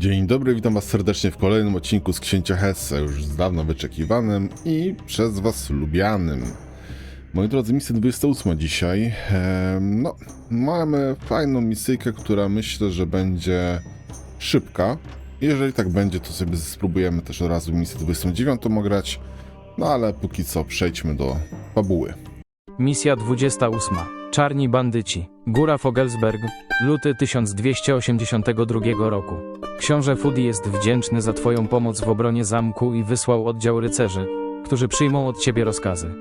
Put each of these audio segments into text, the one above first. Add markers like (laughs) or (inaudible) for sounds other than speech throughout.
Dzień dobry, witam was serdecznie w kolejnym odcinku z Księcia Hesse, już z dawno wyczekiwanym i przez was lubianym. Moi drodzy, misja 28 dzisiaj. No, mamy fajną misyjkę, która myślę, że będzie szybka. Jeżeli tak będzie, to sobie spróbujemy też od razu misję 29 grać. No ale póki co przejdźmy do fabuły. Misja 28. Czarni bandyci. Góra Fogelsberg. Luty 1282 roku. Książę Fudi jest wdzięczny za twoją pomoc w obronie zamku i wysłał oddział rycerzy, którzy przyjmą od ciebie rozkazy.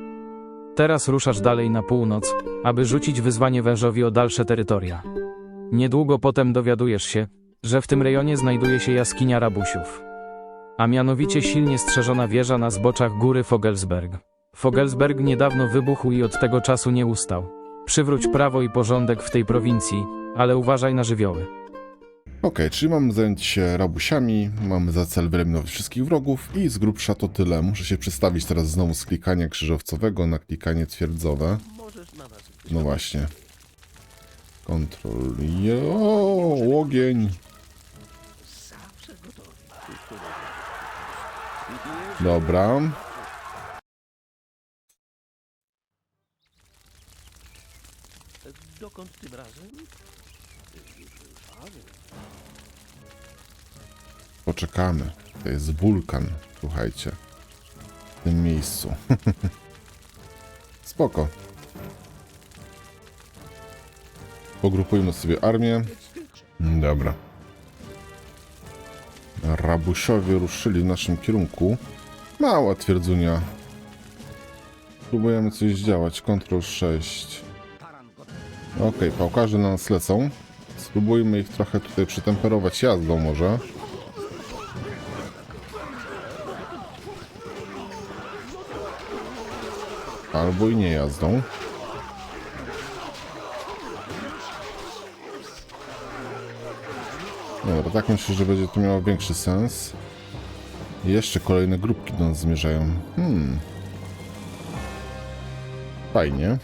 Teraz ruszasz dalej na północ, aby rzucić wyzwanie wężowi o dalsze terytoria. Niedługo potem dowiadujesz się, że w tym rejonie znajduje się jaskinia rabusiów. A mianowicie silnie strzeżona wieża na zboczach góry Fogelsberg. Fogelsberg niedawno wybuchł i od tego czasu nie ustał. Przywróć prawo i porządek w tej prowincji, ale uważaj na żywioły. Okej, czyli mamy zająć się rabusiami, mamy za cel wyeliminować wszystkich wrogów i z grubsza to tyle. Muszę się przestawić teraz znowu z klikania krzyżowcowego na klikanie twierdzowe. No właśnie. Kontrol. Jo, ogień. Dobra. Dokąd tym razem? Poczekamy. To jest wulkan, słuchajcie. W tym miejscu. (laughs) Spoko. Pogrupujmy sobie armię. Dobra. Rabusiowie ruszyli w naszym kierunku. Mała twierdzunia. Próbujemy coś działać. Ctrl 6. Okej, pałkarze na nas lecą. Spróbujmy ich trochę tutaj przytemperować jazdą może. Albo i nie jazdą. Dobra, tak myślę, że będzie to miało większy sens. Jeszcze kolejne grupki do nas zmierzają. Hmm. Fajnie.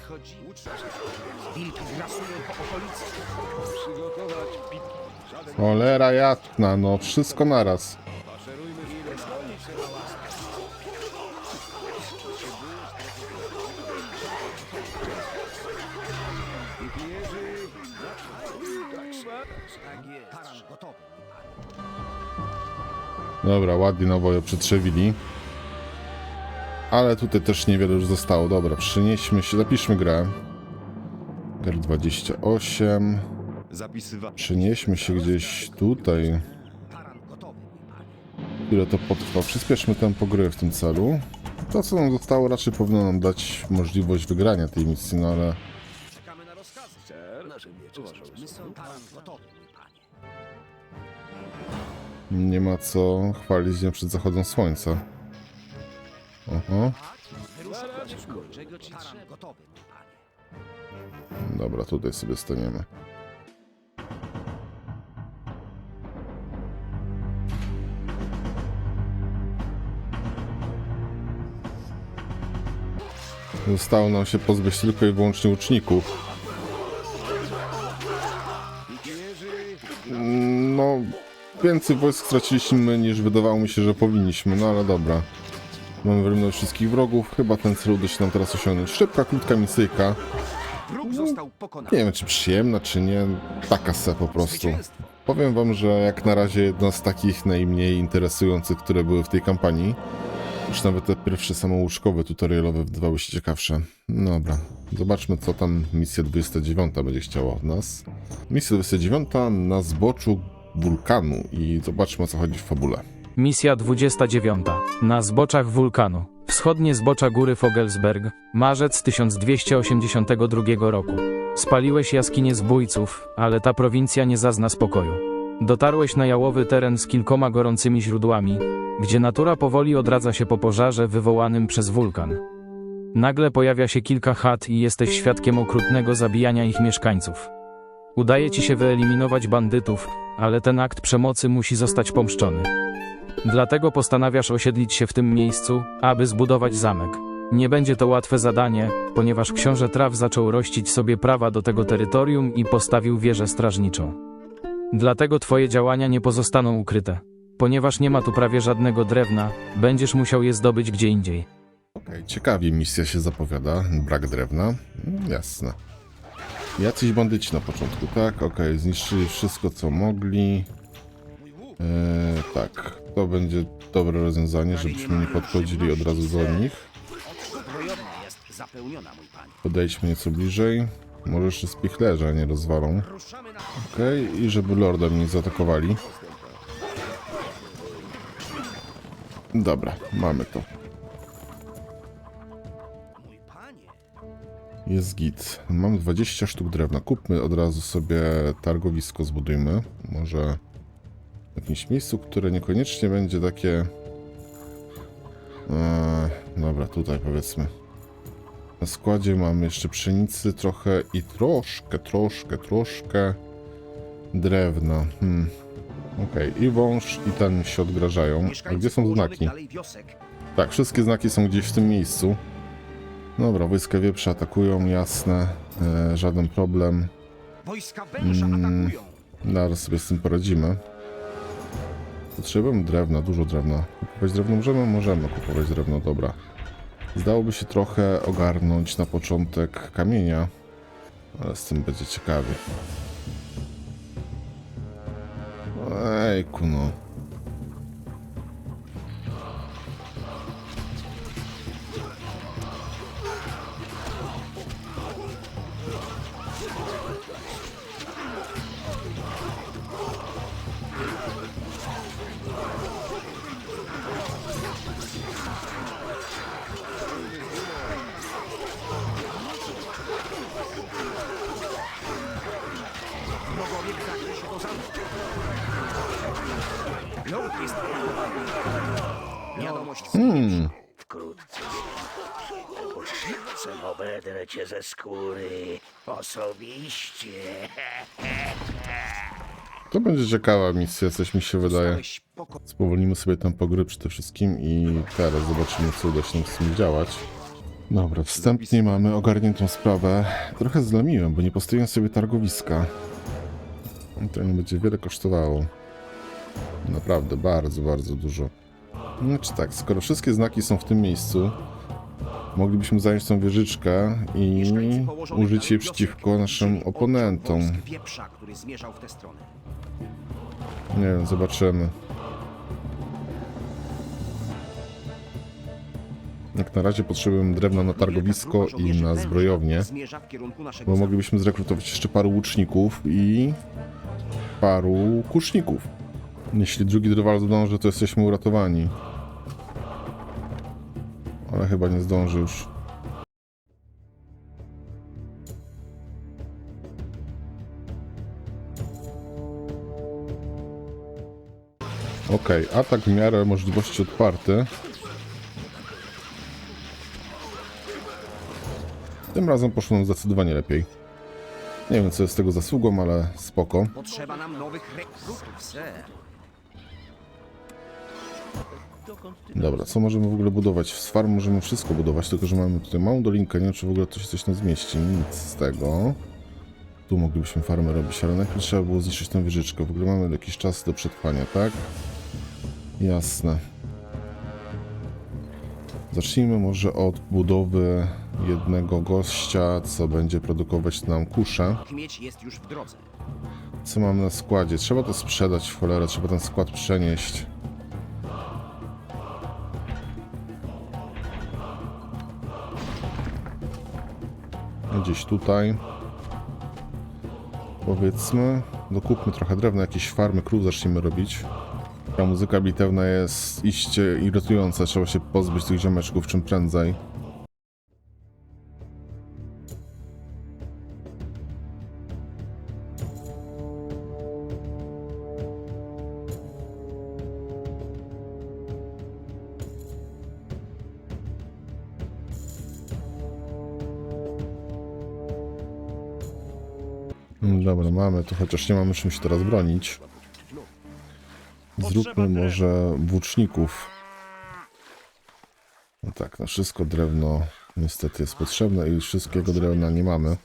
Cholera jasna, no wszystko naraz. Dobra, ładnie nawoje przetrzewili. Ale tutaj też niewiele już zostało. Dobra, przenieśmy się, zapiszmy grę. Ger 28. Zapisywa. Przenieśmy się gdzieś tutaj. Ile to potrwa? Przyspieszmy tempo gry w tym celu. To, co nam zostało, raczej powinno nam dać możliwość wygrania tej misji, no ale nie ma co chwalić dzień przed zachodem słońca. Oho. Gotowy. Dobra, tutaj sobie staniemy. Zostało nam się pozbyć tylko i wyłącznie łuczników. Mm, No, więcej wojsk straciliśmy niż wydawało mi się, że powinniśmy, no ale dobra. Mamy wyeliminować wszystkich wrogów, chyba ten cel uda się nam teraz osiągnąć. Szybka, krótka misyjka. Nie wiem, czy przyjemna, czy nie. Taka se po prostu. Powiem wam, że jak na razie jedna z takich najmniej interesujących, które były w tej kampanii. Już nawet te pierwsze samouczkowe tutorialowe wydawały się ciekawsze. Dobra, zobaczmy co tam misja 29 będzie chciała od nas. Misja 29 na zboczu wulkanu i zobaczmy o co chodzi w fabule. Misja 29. Na zboczach wulkanu. Wschodnie zbocza góry Fogelsberg. Marzec 1282 roku. Spaliłeś jaskinie zbójców, ale ta prowincja nie zazna spokoju. Dotarłeś na jałowy teren z kilkoma gorącymi źródłami, gdzie natura powoli odradza się po pożarze wywołanym przez wulkan. Nagle pojawia się kilka chat i jesteś świadkiem okrutnego zabijania ich mieszkańców. Udaje ci się wyeliminować bandytów, ale ten akt przemocy musi zostać pomszczony. Dlatego postanawiasz osiedlić się w tym miejscu, aby zbudować zamek. Nie będzie to łatwe zadanie, ponieważ książę Traw zaczął rościć sobie prawa do tego terytorium i postawił wieżę strażniczą. Dlatego twoje działania nie pozostaną ukryte. Ponieważ nie ma tu prawie żadnego drewna, będziesz musiał je zdobyć gdzie indziej. Okej, ciekawie misja się zapowiada. Brak drewna. Mm, Jasne. Jacyś bandyci na początku, tak? Okej, zniszczyli wszystko, co mogli. Eee, tak, to będzie dobre rozwiązanie, żebyśmy nie podchodzili od razu do nich. Podejdźmy nieco bliżej. Może jeszcze spichlerza nie rozwalą. Okej, i żeby lorda mnie nie zaatakowali. Dobra, mamy to. Jest git. Mam 20 sztuk drewna. Kupmy od razu sobie targowisko, zbudujmy. Może jakimś miejscu, które niekoniecznie będzie takie... Eee, dobra, tutaj powiedzmy. Na składzie mamy jeszcze pszenicy trochę i troszkę, troszkę, troszkę drewna. Hmm. Okej, i wąż, i ten się odgrażają. A gdzie są znaki? Tak, wszystkie znaki są gdzieś w tym miejscu. Dobra, wojska wieprze atakują, jasne, e, żaden problem. Wojska węża Mm. atakują. Zaraz sobie z tym poradzimy. Potrzebujemy drewna, dużo drewna. Kupować drewno możemy? Możemy kupować drewno, dobra. Zdałoby się trochę ogarnąć na początek kamienia, ale z tym będzie ciekawie. Ejku no. Poświęcę obedrę cię ze skóry osobiście. (laughs) to będzie ciekawa misja, coś mi się wydaje. Spowolnimy sobie tempo gry przede wszystkim i teraz zobaczymy, co uda się nam z tym działać. Dobra, wstępnie mamy ogarniętą sprawę. Trochę zlamiłem, bo nie postawiłem sobie targowiska. To nie będzie wiele kosztowało. Naprawdę, bardzo, bardzo dużo. Znaczy tak, skoro wszystkie znaki są w tym miejscu, moglibyśmy zająć tą wieżyczkę i użyć jej przeciwko naszym oponentom. Nie wiem, zobaczymy. Jak na razie potrzebujemy drewna na targowisko i na zbrojownię, bo moglibyśmy zrekrutować jeszcze paru łuczników i paru kuszników. Jeśli drugi drwal zdąży, to jesteśmy uratowani. Ale chyba nie zdąży już. Okej, atak w miarę możliwości odparty. Tym razem poszło nam zdecydowanie lepiej. Nie wiem, co jest tego zasługą, ale spoko. Potrzeba nam nowych rekrutów, ser. Dobra, co możemy w ogóle budować? Z farm możemy wszystko budować, tylko że mamy tutaj małą dolinkę. Nie wiem, czy w ogóle to się coś nam zmieści. Nic z tego. Tu moglibyśmy farmę robić, ale najpierw trzeba było zniszczyć tę wieżyczkę. W ogóle mamy jakiś czas do przetrwania, tak? Jasne. Zacznijmy może od budowy jednego gościa, co będzie produkować nam kuszę. W. Co mamy na składzie? Trzeba to sprzedać w cholerę, trzeba ten skład przenieść. Gdzieś tutaj. Powiedzmy. Dokupmy trochę drewna, jakieś farmy krów zaczniemy robić. Ta muzyka bitewna jest iście irytująca, trzeba się pozbyć tych ziomeczków czym prędzej. Dobra, mamy to, chociaż nie mamy czym się teraz bronić. Zróbmy może włóczników. No tak, na wszystko drewno niestety jest potrzebne i wszystkiego drewna nie mamy.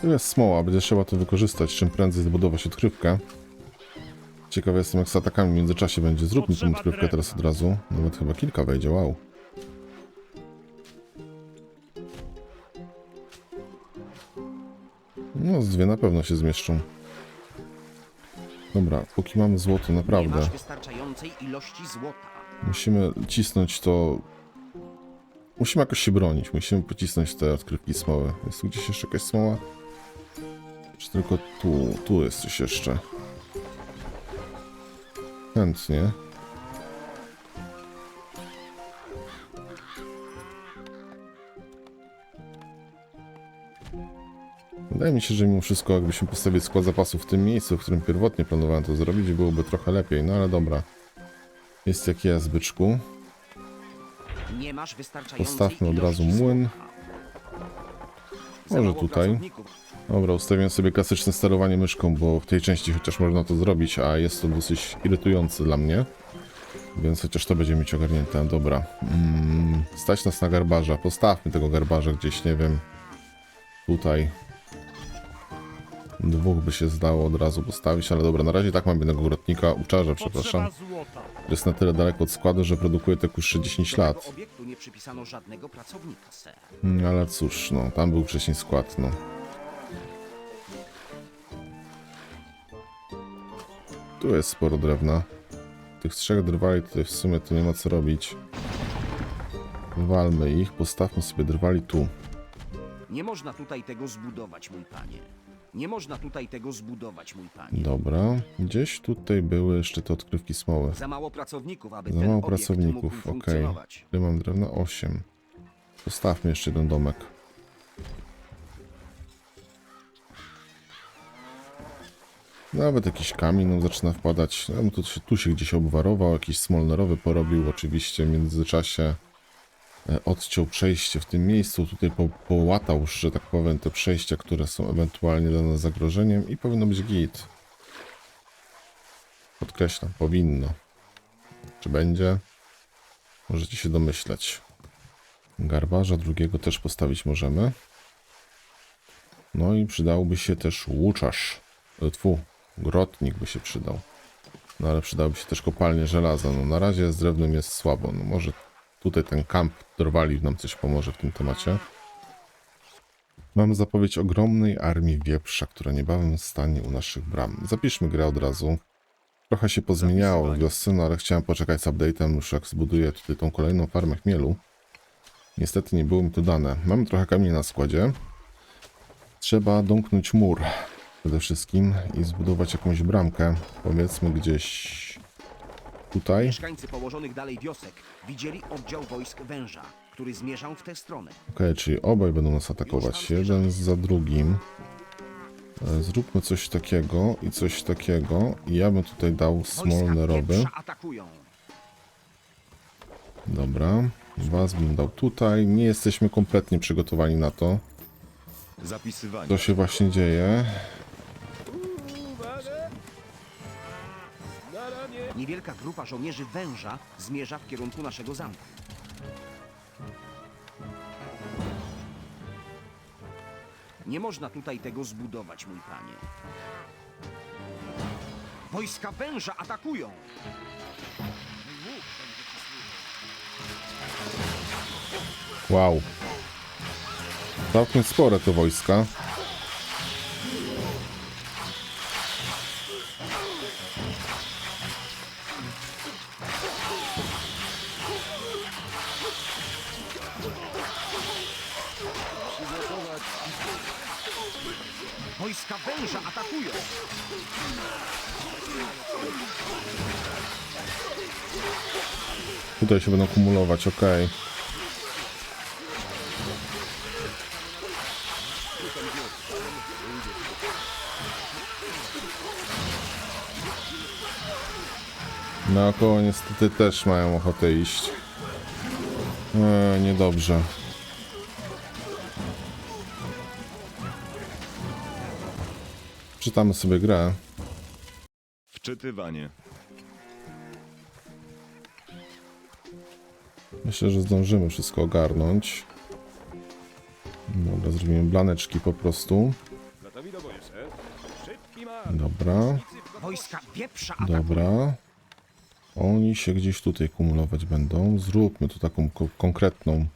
Tu jest smoła, będzie trzeba to wykorzystać, czym prędzej zbudować odkrywkę. Ciekawy jestem jak z atakami w międzyczasie będzie. Zróbmy tą odkrywkę teraz od razu. Nawet chyba kilka wejdzie, wow. Z dwie na pewno się zmieszczą. Dobra, póki mamy złoto, Nie naprawdę. masz wystarczającej ilości złota. Musimy cisnąć to. Musimy jakoś się bronić. Musimy pocisnąć te odkrywki smoły. Jest tu gdzieś jeszcze jakaś smoła? Czy tylko tu? Tu jest coś jeszcze. Chętnie. Wydaje mi się, że mimo wszystko, jakbyśmy postawili skład zapasów w tym miejscu, w którym pierwotnie planowałem to zrobić, byłoby trochę lepiej. No ale dobra. Jest jak jest, byczku. Nie masz Postawmy od razu młyn. Może tutaj. Dobra, ustawiam sobie klasyczne sterowanie myszką, bo w tej części chociaż można to zrobić, a jest to dosyć irytujące dla mnie. Więc chociaż to będzie mieć ogarnięte. Dobra. Mm, stać nas na garbarza. Postawmy tego garbarza gdzieś, nie wiem. Tutaj. Dwóch by się zdało od razu postawić, ale dobra, na razie tak mam jednego grotnika, uczarza, przepraszam. Jest na tyle daleko od składu, że produkuje te kusze 10 Do tego lat. obiektu nie przypisano żadnego pracownika, ser. Mm, Ale cóż, no, tam był wcześniej skład, no. Tu jest sporo drewna. Tych trzech drwali tutaj w sumie to nie ma co robić. Walmy ich, postawmy sobie drwali tu. Nie można tutaj tego zbudować, mój panie. Nie można tutaj tego zbudować, mój panie. Dobra, gdzieś tutaj były jeszcze te odkrywki smoły. Za mało pracowników, aby Za ten mało obiekt pracowników, mógł okej. funkcjonować. Ile mam drewna? 8. Postawmy jeszcze jeden domek. Nawet jakiś kamień nam zaczyna wpadać. Bym tu, się- tu się gdzieś obwarował, jakiś smolnerowy porobił. Oczywiście w międzyczasie odciął przejście w tym miejscu. Tutaj po, połatał, że tak powiem, te przejścia, które są ewentualnie dla nas zagrożeniem i powinno być git. Podkreślam, powinno. Czy będzie? Możecie się domyśleć. Garbarza drugiego też postawić możemy. No i przydałby się też łuczarz. E, Tfu, grotnik by się przydał. No ale przydałoby się też kopalnie żelaza. No na razie z drewnem jest słabo. No może tutaj ten kamp drwali nam coś pomoże w tym temacie. Mamy zapowiedź ogromnej armii wieprza, która niebawem stanie u naszych bram. Zapiszmy grę od razu. Trochę się pozmieniało w wiosce, no ale chciałem poczekać z update'em, już jak zbuduję tutaj tą kolejną farmę chmielu. Niestety nie było mi to dane. Mamy trochę kamieni na składzie. Trzeba domknąć mur przede wszystkim i zbudować jakąś bramkę. Powiedzmy gdzieś tutaj. Mieszkańcy położonych dalej wiosek widzieli oddział wojsk węża, który zmierzał w tę stronę. Okej, czyli obaj będą nas atakować. Jeden za drugim. E, Zróbmy coś takiego i coś takiego. I ja bym tutaj dał Wojska smolnerowy. wieprza atakują. Dobra. Was bym dał tutaj. Nie jesteśmy kompletnie przygotowani na to. Zapisywanie. Co się właśnie dzieje. Niewielka grupa żołnierzy węża zmierza w kierunku naszego zamku. Nie można tutaj tego zbudować, mój panie. Wojska węża atakują! Wow. Całkiem spore to wojska. Węża atakują! Tutaj się będą kumulować, okej. Naokoło niestety też mają ochotę iść. Eee, niedobrze. Czytamy sobie grę. Wczytywanie. Myślę, że zdążymy wszystko ogarnąć. Dobra, zrobimy blaneczki po prostu. Dobra. Dobra. Oni się gdzieś tutaj kumulować będą. Zróbmy tu taką ko- konkretną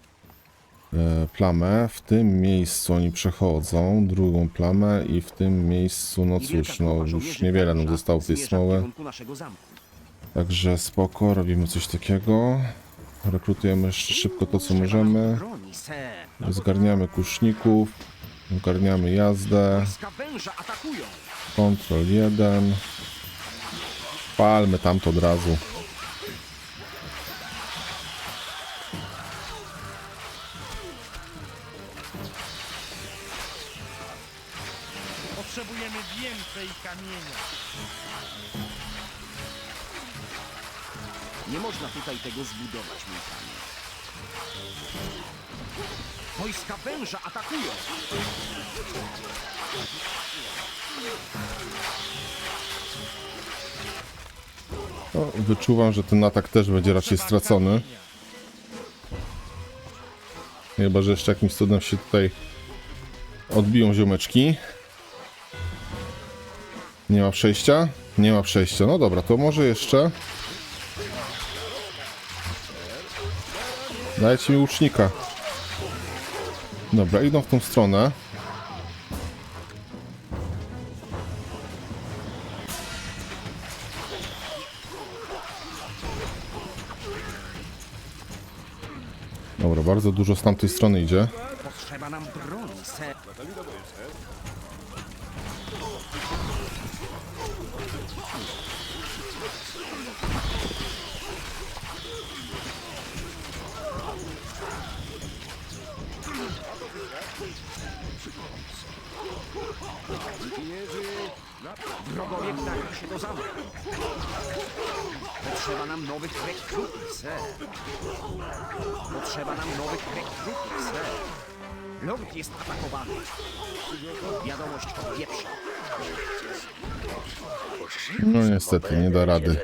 plamę. W tym miejscu oni przechodzą, drugą plamę i w tym miejscu, no cóż, no już niewiele nam zostało tej smoły. Także spoko, robimy coś takiego. Rekrutujemy szybko to, co możemy. Zgarniamy kuszników. Ogarniamy jazdę. Kontrol 1. Palmy tamto od razu. Kamienia. Nie można tutaj tego zbudować, mój panie. Wojska węża atakują. No, wyczuwam, że ten atak też będzie raczej stracony. Chyba, że jeszcze jakimś cudem się tutaj odbiją ziomeczki. Nie ma przejścia? Nie ma przejścia. No dobra, to może jeszcze. Dajcie mi łucznika. Dobra, idą w tą stronę. Dobra, bardzo dużo z tamtej strony idzie. Potrzeba nam broni, ser. Wrogowie wdarli się do zamku. Potrzeba nam nowych rekrutów, ser. Potrzeba nam nowych rekrutów, ser. Lord jest atakowany. Wiadomość od wieprza. No niestety, nie da rady.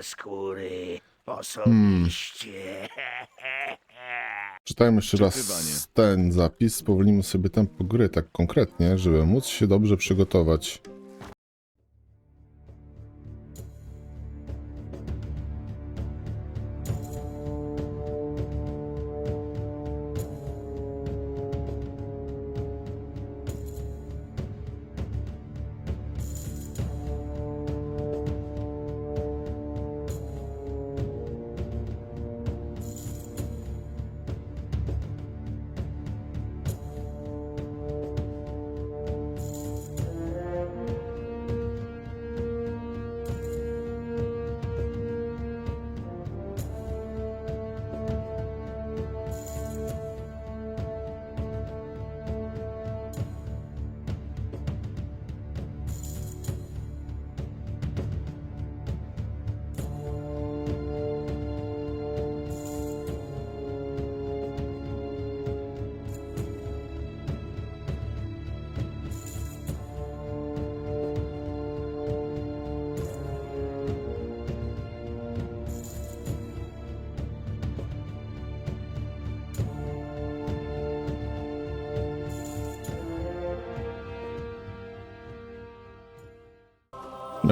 Osobiście. Czytajmy jeszcze raz ten zapis. Spowolnimy sobie tempo gry tak konkretnie, żeby móc się dobrze przygotować.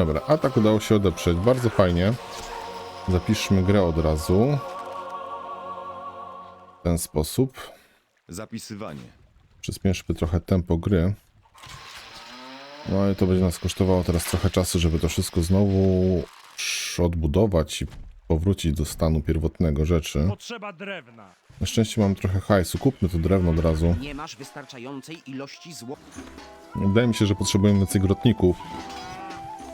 Dobra, atak udało się odeprzeć. Bardzo fajnie. Zapiszmy grę od razu. W ten sposób. Zapisywanie. Przyspieszmy trochę tempo gry. No i to będzie nas kosztowało teraz trochę czasu, żeby to wszystko znowu odbudować i powrócić do stanu pierwotnego rzeczy. Potrzeba drewna. Na szczęście mam trochę hajsu. Kupmy to drewno od razu. Nie masz wystarczającej ilości złota. Wydaje mi się, że potrzebujemy więcej grotników,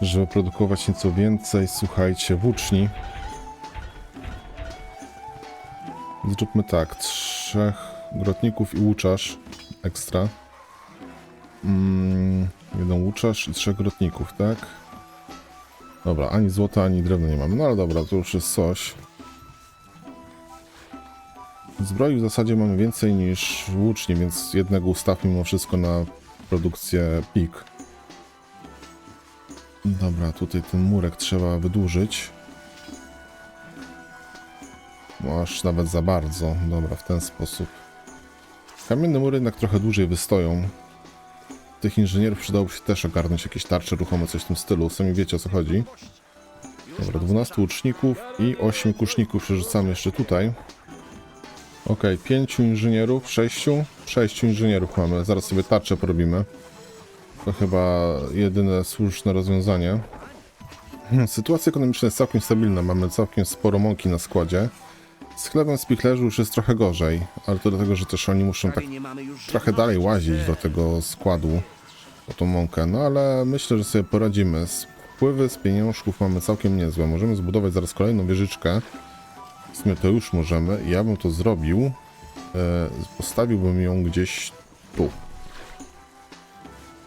żeby produkować nieco więcej, słuchajcie, włóczni. Zróbmy tak, trzech grotników i łuczarz ekstra. Mm, jeden łuczarz i trzech grotników, tak? Dobra, ani złota, ani drewna nie mamy, no ale dobra, to już jest coś. Zbroi w zasadzie mamy więcej niż łuczni, więc jednego ustawmy mimo wszystko na produkcję pik. Dobra, tutaj ten murek trzeba wydłużyć. No aż nawet za bardzo. Dobra, w ten sposób. Kamienne mury jednak trochę dłużej wystoją. tych inżynierów przydałoby się też ogarnąć jakieś tarcze ruchome, coś w tym stylu. Sami wiecie o co chodzi. Dobra, 12 łuczników i 8 kuszników przerzucamy jeszcze tutaj. Ok, 5 inżynierów, 6, 6 inżynierów mamy. Zaraz sobie tarczę porobimy. To chyba jedyne słuszne rozwiązanie. Hmm, Sytuacja ekonomiczna jest całkiem stabilna. Mamy całkiem sporo mąki na składzie. Z chlebem z pichlerzy już jest trochę gorzej, ale to dlatego, że też oni muszą tak trochę dalej łazić do tego składu, o tą mąkę, no ale myślę, że sobie poradzimy. Wpływy z pieniążków mamy całkiem niezłe. Możemy zbudować zaraz kolejną wieżyczkę. W sumie to już możemy. Ja bym to zrobił. E, postawiłbym ją gdzieś tu.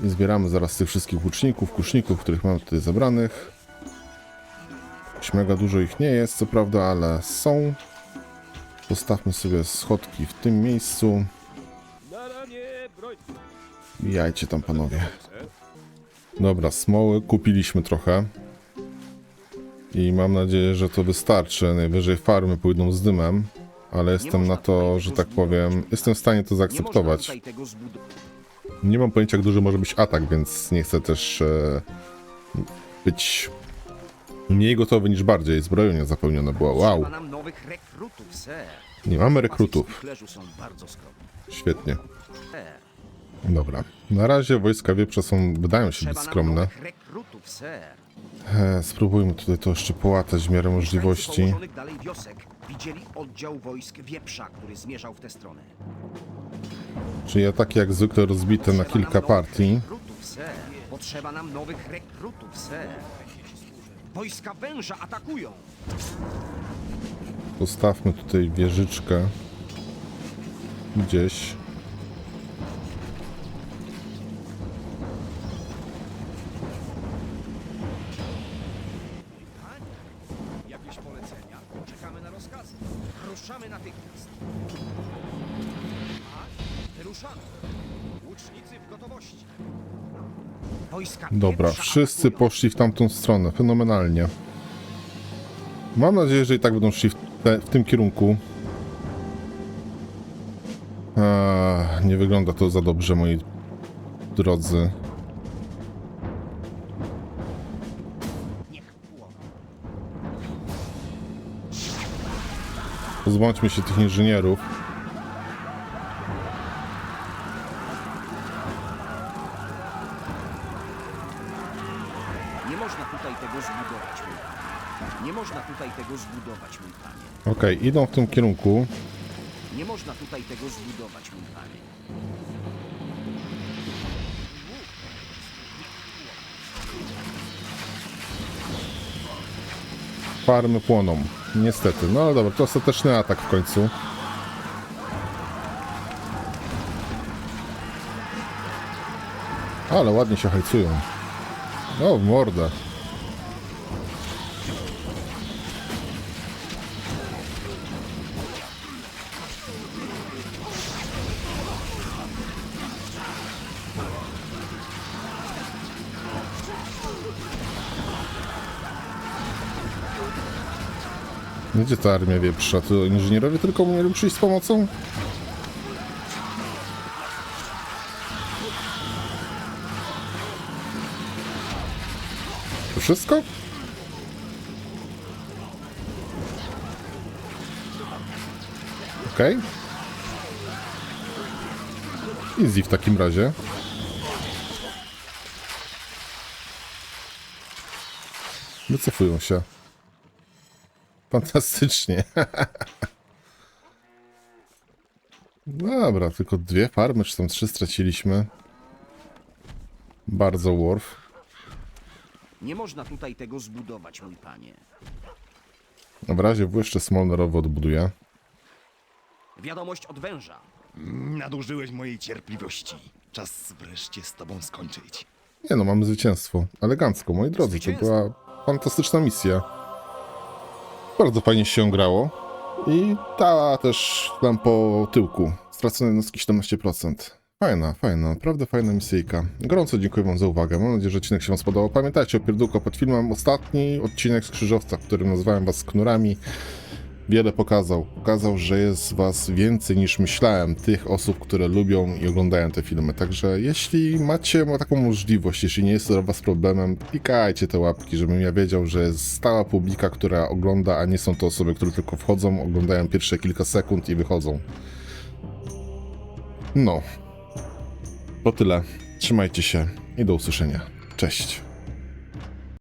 I zbieramy zaraz tych wszystkich łuczników, kuszników, których mamy tutaj zebranych. Jakoś Mega dużo ich nie jest, co prawda, ale są. Postawmy sobie schodki w tym miejscu. Jajcie tam, panowie. Dobra, smoły kupiliśmy trochę. I mam nadzieję, że to wystarczy. Najwyżej farmy pójdą z dymem. Ale jestem na to, że tak powiem, jestem w stanie to zaakceptować. Nie mam pojęcia, jak duży może być atak, więc nie chcę też e, być mniej gotowy niż bardziej. Zbrojenia zapełnione było. Wow, nie mamy rekrutów. Świetnie. Dobra. Na razie wojska wieprze są, wydają się być skromne. E, spróbujmy tutaj to jeszcze połatać w miarę możliwości. widzieli oddział wojsk wieprza, który zmierzał w tę stronę. Czyli ataki jak zwykle rozbite na kilka partii. Potrzeba nam nowych rekrutów, ser. Wojska węża atakują. Postawmy tutaj wieżyczkę. Gdzieś. Dobra, wszyscy poszli w tamtą stronę. Fenomenalnie. Mam nadzieję, że i tak będą szli w, te, w tym kierunku. Eee, nie wygląda to za dobrze, moi drodzy. Pozbądźmy się tych inżynierów. Okej, idą w tym kierunku. Nie można tutaj tego zbudować, mój panie. Farmy płoną. Niestety. No ale dobra, to ostateczny atak w końcu. Ale ładnie się hajcują. O, w mordę. Gdzie ta armia wieprza? To inżynierowie tylko mieli przyjść z pomocą? To wszystko? Okej. Easy w takim razie. Wycofują się. Fantastycznie. Dobra, tylko dwie farmy, czy tam trzy straciliśmy. Bardzo Worf. Nie można tutaj tego zbudować, mój panie. W razie W jeszcze Smolnerowy odbuduje. Wiadomość od węża. Nadużyłeś mojej cierpliwości. Czas wreszcie z tobą skończyć. Nie no, mamy zwycięstwo. Elegancko, moi drodzy, to była fantastyczna misja. Bardzo fajnie się grało. I ta też tam po tyłku. Stracone jednostki 17%. Fajna, fajna, naprawdę fajna misyjka. Gorąco dziękuję wam za uwagę. Mam nadzieję, że odcinek się wam spodobał. Pamiętajcie o pierdółko pod filmem. Ostatni odcinek z Krzyżowca, w którym nazwałem was knurami. Wiele pokazał. Pokazał, że jest was więcej niż myślałem, tych osób, które lubią i oglądają te filmy. Także jeśli macie ma taką możliwość, jeśli nie jest to dla was problemem, klikajcie te łapki, żebym ja wiedział, że jest stała publika, która ogląda, a nie są to osoby, które tylko wchodzą, oglądają pierwsze kilka sekund i wychodzą. No. To tyle. Trzymajcie się i do usłyszenia. Cześć.